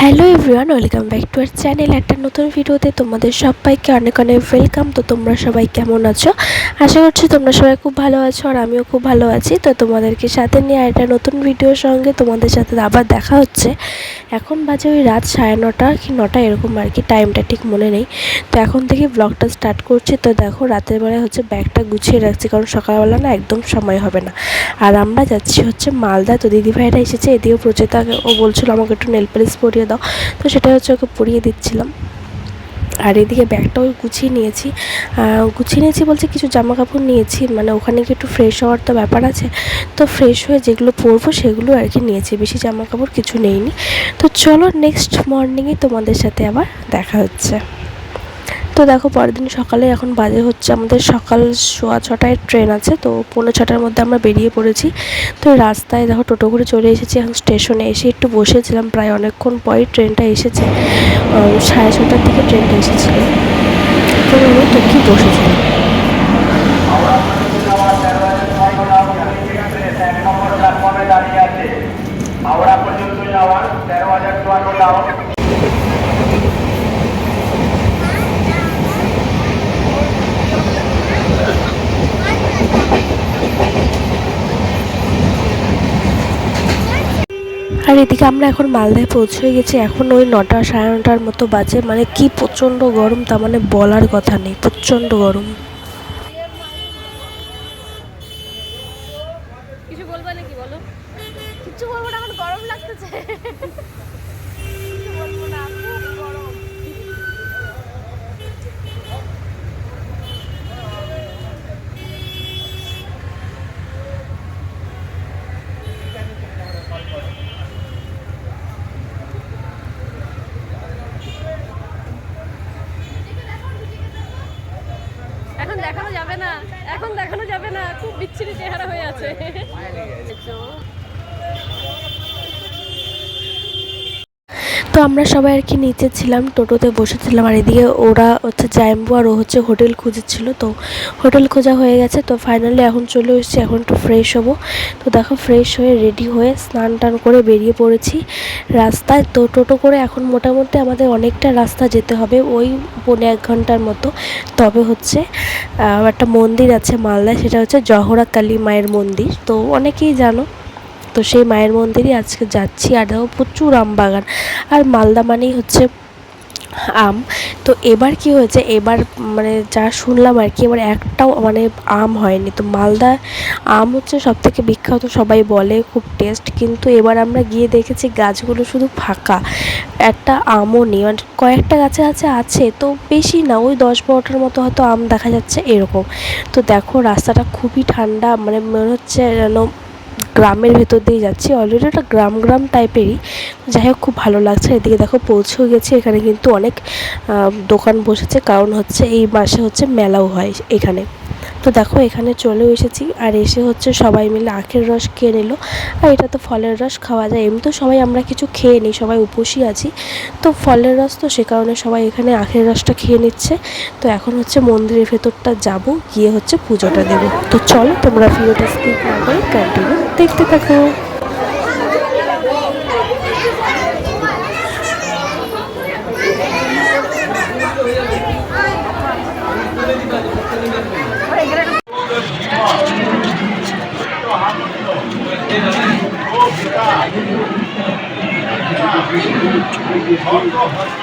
Hello everyone, welcome back to our channel. একটা নতুন ভিডিওতে তোমাদের সবাইকে অনেক অনেক ওয়েলকাম। তো তোমরা সবাই কেমন আছো? আশা করছি তোমরা সবাই খুব ভালো আছো আর আমিও খুব ভালো আছি। তো তোমাদেরকে সাথে নিয়ে একটা নতুন ভিডিওর সঙ্গে তোমাদের সাথে আবার দেখা হচ্ছে। এখন বাজে ওই রাত সাড়ে নটা কি নটা এরকম আর কি টাইমটা ঠিক মনে নেই। তো এখন থেকে ব্লগটা স্টার্ট করছি। তো দেখো রাতের বেলায় হচ্ছে ব্যাগটা গুছিয়ে রাখছি, কারণ সকালবেলা না একদম সময় হবে না। আর আমরা যাচ্ছি হচ্ছে মালদা তো দিদিভাইরা এসেছে এদিকেও প্রচেতা ও বলছিল আমাকে একটু নেল পালিশ পরিয়ে দাও। তো সেটা হচ্ছে ওকে পরিয়ে দিচ্ছিলাম। আর এদিকে ব্যাগটাও গুছিয়ে নিয়েছি। গুছিয়ে নিয়েছি বলছে কিছু জামা কাপড় নিয়েছি। মানে ওখানে কি একটু ফ্রেশ হওয়ার তো ব্যাপার আছে। তো ফ্রেশ হয়ে যেগুলো পরবো সেগুলো আর কি নিয়েছি। বেশি জামা কাপড় কিছু নেইনি। তো চলো নেক্সট মর্নিংয়ে তোমাদের সাথে আবার দেখা হচ্ছে। তো দেখো পরের দিন সকালে এখন বাজে হচ্ছে আমাদের সকাল সোয়া ছটায় ট্রেন আছে, তো পৌনে ছটার মধ্যে আমরা বেরিয়ে পড়েছি। তো রাস্তায় দেখো টোটো করে চলে এসেছি, এখন স্টেশনে এসে একটু বসেছিলাম, প্রায় অনেকক্ষণ পরেই ট্রেনটা এসেছে। সাড়ে ছটার দিকে ট্রেনটা এসেছিল। তো কি বসেছিলাম পর্যন্ত যাওয়ার তেরো হাজার টাকা আর এদিকে আমরা এখন মালদায় পৌঁছে গেছি। এখন ওই নটা, সাড়ে নটার মতো বাজে। মানে কি প্রচণ্ড গরম, তা মানে বলার কথা নেই। প্রচণ্ড গরম। কিছু বলবে নাকি বলো? কিছু বলব না গরম লাগতেছে কিছু বলব না খুব গরম এখন দেখানো যাবে না। এখন দেখানো যাবে না। খুব বিচ্ছিরি চেহারা হয়ে আছে। তো আমরা সবাই আর কি নিচে ছিলাম, টোটোতে বসেছিলাম আর এদিকে ওরা হচ্ছে জাইম্বু আর ও হচ্ছে হোটেল খুঁজেছিল। তো হোটেল খোঁজা হয়ে গেছে, তো ফাইনালি এখন চলে এসেছি, এখন একটু ফ্রেশ হব। তো দেখো ফ্রেশ হয়ে রেডি হয়ে স্নান টান করে বেরিয়ে পড়েছি রাস্তায়। তো টোটো করে এখন মোটামুটি আমাদের অনেকটা রাস্তা যেতে হবে, ওই পৌনে এক ঘণ্টার মতো। তবে হচ্ছে একটা মন্দির আছে মালদায়, সেটা হচ্ছে জহরা কালী মায়ের মন্দির। তো অনেকেই জানো তো সেই মায়ের মন্দিরই আজকে যাচ্ছি আর দেখো প্রচুর আম বাগান। আর মালদা মানেই হচ্ছে আম। তো এবার কি হয়েছে? এবার মানে যা শুনলাম আর কি, এবার একটাও মানে আম হয়নি। তো মালদা আম হচ্ছে সব থেকে বিখ্যাত, সবাই বলে, খুব টেস্ট কিন্তু এবার আমরা গিয়ে দেখেছি গাছগুলো শুধু ফাঁকা। একটা আমও নেই। মানে কয়েকটা গাছে আছে আছে। তো বেশি না, ওই দশ বারোটার মতো হয়তো আম দেখা যাচ্ছে এরকম। তো দেখো, রাস্তাটা খুবই ঠান্ডা। মানে মনে হচ্ছে যেন গ্রামের ভেতর দিয়ে যাচ্ছি। অলরেডি একটা গ্রাম গ্রাম টাইপেরই যাই হোক, খুব ভালো লাগছে। এদিকে দেখো, পৌঁছেও গেছি। এখানে কিন্তু অনেক দোকান বসেছে। কারণ হচ্ছে এই মাসে হচ্ছে মেলাও হয় এখানে। তো দেখো, এখানে চলেও এসেছি। আর এসে হচ্ছে সবাই মিলে আখের রস খেয়ে নিল। আর এটা তো ফলের রস খাওয়া যায়। এমনি তো সবাই আমরা কিছু খেয়ে নিই, সবাই উপসী আছি। তো ফলের রস তো সে কারণে সবাই এখানে আখের রসটা খেয়ে নিচ্ছে। তো এখন হচ্ছে মন্দিরের ভেতরটা যাব, গিয়ে হচ্ছে পুজোটা দেবো। তো চলো, তোমরা ভিডিওটা স্কিপ না করে কন্টিনিউ দেখতে থাকো।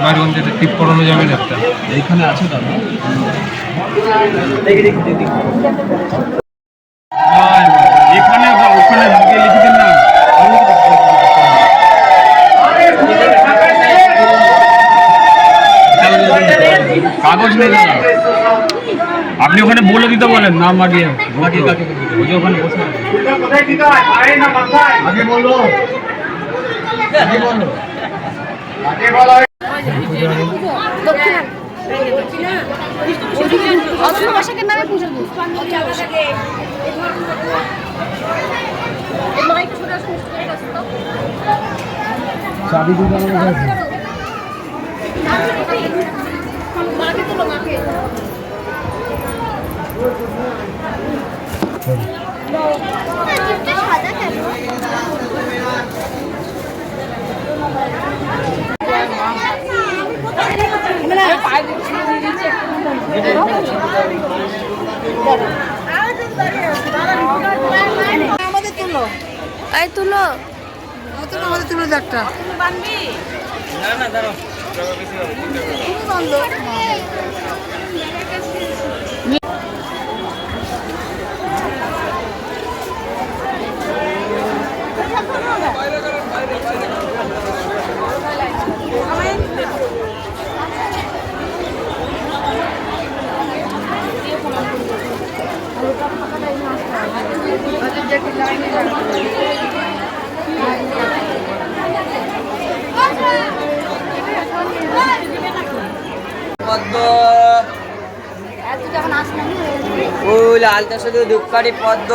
মারগঞ্জে টিপ করানো যাবে না একটা। এইখানে আছে দাদা এখানে বা ওখানে গিয়ে লিখে দিন না। কাগজ নেই দাদা আপনি ওখানে বলে দিতে বলেন নাম আগে ওখানে বসে আছে। পুজো কোথায় দিতে হয়? আয় না মাথায়? আগে বলো। আগে বলো। আগে বলা। হয় অসুর বসাকের নামে পুজো দিই চাবি দিতে আমাকে আছে মাকে তোলো মাকে। আমাদের তুলো এই তুলো তুলো আমাদের তুলো একটা না পদ্ম ফুল আলতা শুধু পদ্ম।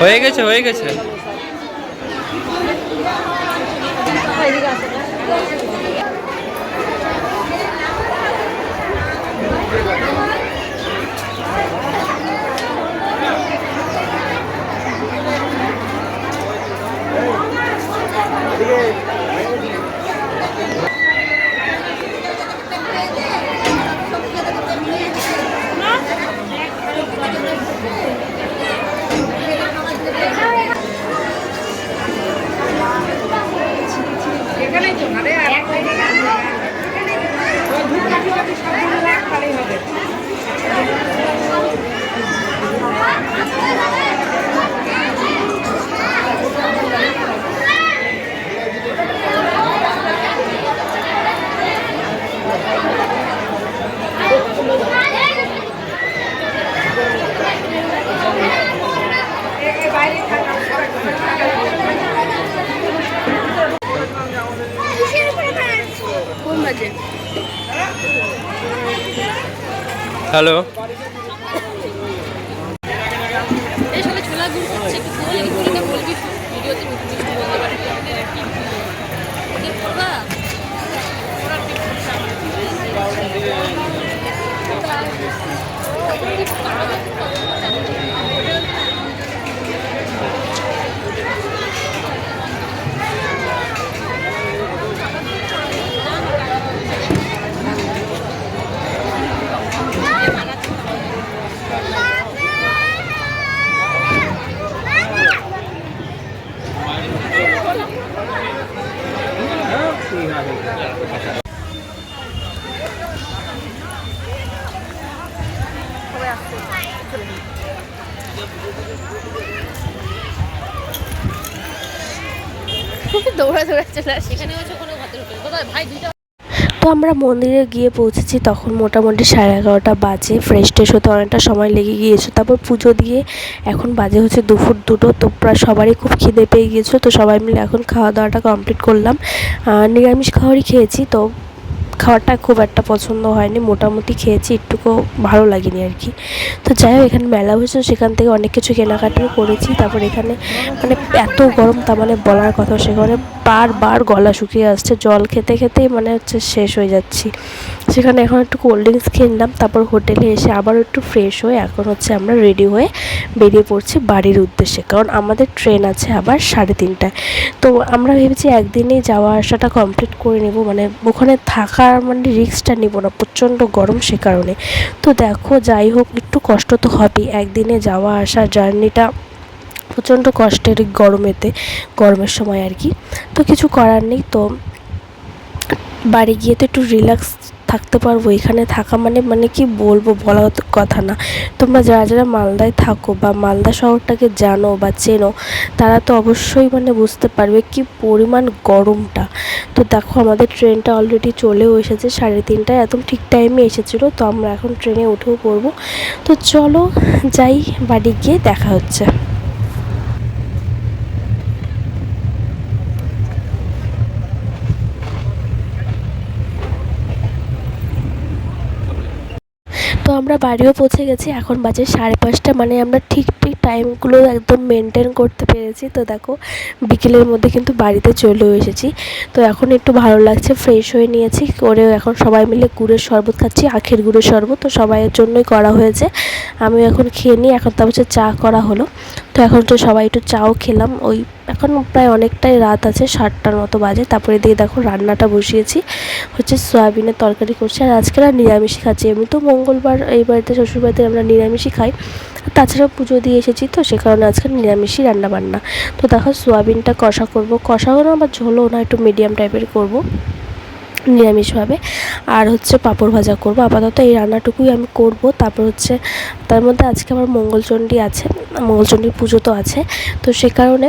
হয়ে গেছে হয়ে গেছে কোন বাজে হ্যালো এই সবাই ছোলা গুড় করছে একটু বলে গুড়িটা বলবি ভিডিওতে মিষ্টি মিষ্টি বলতে পারবি কি করবা দৌড়া দৌড়া তো আমরা মন্দিরে গিয়ে পৌঁছেছি, তখন মোটামুটি সাড়ে এগারোটা বাজে ফ্রেশ ট্রেশ হতে অনেকটা সময় লেগে গিয়েছে। তারপর পুজো দিয়ে এখন বাজে হচ্ছে দুপুর দুটো, তো প্রায় সবারই খুব খিদে পেয়ে গিয়েছিল, তো সবাই মিলে এখন খাওয়া দাওয়াটা কমপ্লিট করলাম নিরামিষ খাবারই খেয়েছি, তো খাবারটা খুব একটা পছন্দ হয়নি, মোটামুটি খেয়েছি, একটুকু ভালো লাগেনি আর কি। তো যাই হোক, এখানে মেলা হয়েছে সেখান থেকে অনেক কিছু কেনাকাটাও করেছি, তারপর এখানে মানে এত গরম তা মানে বলার কথা, সেখানে বারবার গলা শুকিয়ে আসছে, জল খেতে খেতেই মানে হচ্ছে শেষ হয়ে যাচ্ছি। সেখানে এখন একটু কোল্ড ড্রিঙ্কস কিনলাম তারপর হোটেলে এসে আবারও একটু ফ্রেশ হয়ে এখন হচ্ছে আমরা রেডি হয়ে বেরিয়ে পড়ছি বাড়ির উদ্দেশ্যে, কারণ আমাদের ট্রেন আছে আবার সাড়ে তিনটায়। তো আমরা ভেবেছি একদিনেই যাওয়া আসাটা কমপ্লিট করে নেব মানে ওখানে থাকার মানে রিস্কটা নিব না, প্রচণ্ড গরম সে কারণে। তো দেখো, যাই হোক, একটু কষ্ট তো হবেই, একদিনে যাওয়া আসা জার্নিটা প্রচণ্ড কষ্টের গরমেতে, গরমের সময় আর কি। তো কিছু করার নেই, তো বাড়ি গিয়ে তো একটু রিল্যাক্স থাকতে পারব। এখানে থাকা মানে মানে কি বলব, বলা কথা না। তোমরা যারা যারা মালদায় থাকো বা মালদা শহরটাকে জানো বা চেনো, তারা তো অবশ্যই মানে বুঝতে পারবে কি পরিমাণ গরমটা। তো দেখো, আমাদের ট্রেনটা অলরেডি চলেও এসেছে, সাড়ে তিনটায়, একদম ঠিক টাইমে এসেছিল। তো আমরা এখন ট্রেনে উঠেও পড়ব। তো চলো, যাই, বাড়ি গিয়ে দেখা হচ্ছে তো আমরা বাড়িও পৌঁছে গেছি, এখন বাজে সাড়ে পাঁচটা মানে আমরা ঠিক ঠিক টাইমগুলো একদম মেনটেন করতে পেরেছি। তো দেখো, বিকেলের মধ্যে কিন্তু বাড়িতে চলেও এসেছি। তো এখন একটু ভালো লাগছে ফ্রেশ হয়ে নিয়েছি করে এখন সবাই মিলে গুড়ের শরবত খাচ্ছি, আখের গুড়ের শরবত, তো সবাইয়ের জন্যই করা হয়েছে। আমি এখন খেয়ে নিই, এখন তার হচ্ছে চা করা হলো। তো এখন তো সবাই একটু চাও খেলাম। ওই এখন প্রায় অনেকটাই রাত আছে, সাতটার মতো বাজে। তারপরে দিয়ে দেখো রান্নাটা বসিয়েছি, হচ্ছে সয়াবিনের তরকারি করছি। আর আজকে আর নিরামিষই খাচ্ছি। এমনি তো মঙ্গলবার এই বাড়িতে, শ্বশুরবাড়িতে আমরা নিরামিষই খাই। তাছাড়া পুজো দিয়ে এসেছি তো, সে কারণে আজকে নিরামিষই রান্না বান্না। তো দেখো সোয়াবিনটা কষা করব। কষাও না বা ঝোলও না, একটু মিডিয়াম টাইপের করব। নিরামিষভাবে আর হচ্ছে পাঁপড় ভাজা করব। আপাতত এই রান্নাটুকুই আমি করব। তারপর হচ্ছে তার মধ্যে আজকে আমার মঙ্গলচণ্ডী আছে। মঙ্গলচণ্ডীর পুজো তো আছে। তো সে কারণে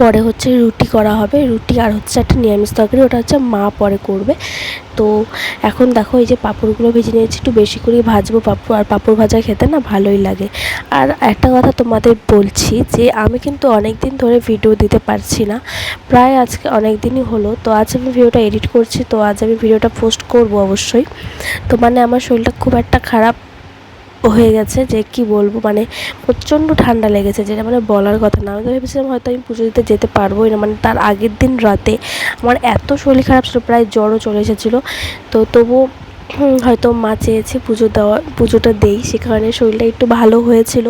পরে হচ্ছে রুটি করা হবে। রুটি আর হচ্ছে একটা নিরামিষ তরকারি, ওটা হচ্ছে মা পরে করবে। তো এখন দেখো এই যে পাঁপড়গুলো ভেজে নিয়েছি, একটু বেশি করেই ভাজবো পাঁপড়। আর পাঁপড় ভাজা খেতে না ভালোই লাগে। আর একটা কথা তোমাদের বলছি যে, আমি কিন্তু অনেক দিন ধরে ভিডিও দিতে পারছি না। প্রায় আজকে অনেক দিনই হলো। তো আজ আমি ভিডিওটা এডিট করছি। তো আজ আমি ভিডিওটা পোস্ট করব অবশ্যই। তো মানে আমার শরীরটা খুব একটা খারাপ হয়ে গেছে যে কি বলব? মানে প্রচণ্ড ঠান্ডা লেগেছে যেটা মানে বলার কথা না। আমি তো ভেবেছিলাম হয়তো আমি পুজো দিতে যেতে পারবোই না। মানে তার আগের দিন রাতে আমার এত শরীর খারাপ ছিল প্রায় জ্বরও চলে এসেছিল। তো তবু হুম, হয়তো মা চেয়েছে পুজো দেওয়া, পুজোটা দেই। সে কারণে শরীরটা একটু ভালো হয়েছিল।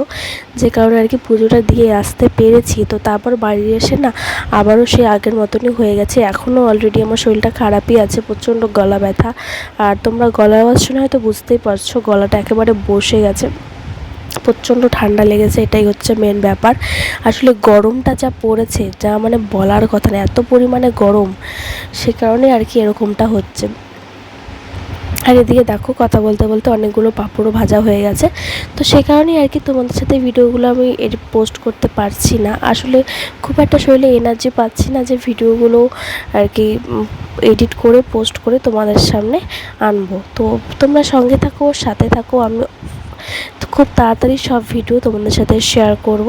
যে কারণে আর কি পুজোটা দিয়ে আসতে পেরেছি। তো তারপর বাড়ি এসে না আবারও সে আগের মতনই হয়ে গেছে। এখনও অলরেডি আমার শরীরটা খারাপই আছে, প্রচণ্ড গলা ব্যথা। আর তোমরা গলার আওয়াজ শুনে হয়তো বুঝতেই পারছ, গলাটা একেবারে বসে গেছে। প্রচণ্ড ঠান্ডা লেগেছে, এটাই হচ্ছে মেন ব্যাপার। আসলে গরমটা যা পড়েছে, যা মানে বলার কথা না, এত পরিমাণে গরম, সে কারণে আর কি এরকমটা হচ্ছে। আর এদিকে দেখো, কথা বলতে বলতে অনেকগুলো পাঁপড়ও ভাজা হয়ে গেছে। তো সে কারণেই আর কি তোমাদের সাথে ভিডিওগুলো আমি এডিট পোস্ট করতে পারছি না। আসলে খুব একটা শরীরে এনার্জি পাচ্ছি না যে ভিডিওগুলো আর কি এডিট করে পোস্ট করে তোমাদের সামনে আনব। তো তোমরা সঙ্গে থাকো, সাথে থাকো, আমি খুব তাড়াতাড়ি সব ভিডিও তোমাদের সাথে শেয়ার করব।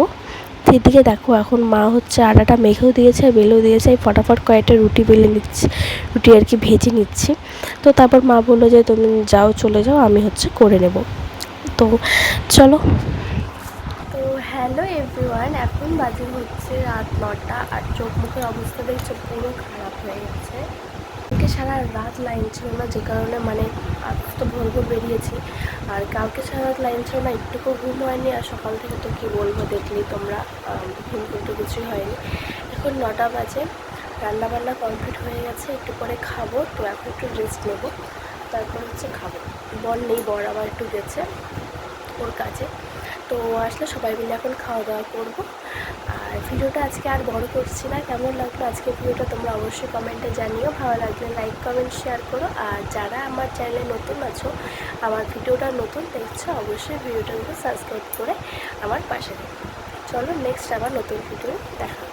তো এদিকে দেখো, এখন মা হচ্ছে আটাটা মেখেও দিয়েছে বেলেও দিয়েছে, আমি ফটাফট কয়েকটা রুটি বেলে নিচ্ছি, রুটি আর কি ভেজে নিচ্ছি। তো তারপর মা বলল যে, তুমি যাও, চলে যাও, আমি হচ্ছে করে নেব। তো চলো। তো হ্যালো এভরিওয়ান, এখন বাজে হচ্ছে রাত নটা, আর চোখ মুখের অবস্থা দেখছ পুরো খারাপ হয়ে গেছে। সারা রাত লাইন ছিল না, যে কারণে মানে তো ভোর ভোর বেরিয়েছি। আর কালকে সারা রাত লাইন ছিল না, একটুকু ঘুম হয়নি আর সকাল থেকে তো কী বলব দেখলি তোমরা ঘুম কিন্তু কিছুই হয়নি। এখন নটা বাজে রান্না বান্না কমপ্লিট হয়ে গেছে, একটু পরে খাব, তো এখন একটু রেস্ট নেব। তারপর হচ্ছে খাব। বর নেই, বর আবার একটু গেছে ওর কাছে তো আসলে সবাই মিলে এখন খাওয়া দাওয়া করব। আর ভিডিওটা আজকে আর বড় করছি না। কেমন লাগল আজকে ভিডিওটা তোমরা অবশ্যই কমেন্টে জানিও। ভালো লাগলে লাইক, কমেন্ট, শেয়ার করো। আর যারা আমার চ্যানেলে নতুন আছো, আমার ভিডিওটা নতুন দেখছ, অবশ্যই ভিডিওটা সাবস্ক্রাইব করে আমার পাশে দেখো চলো নেক্সট আবার নতুন ভিডিও দেখা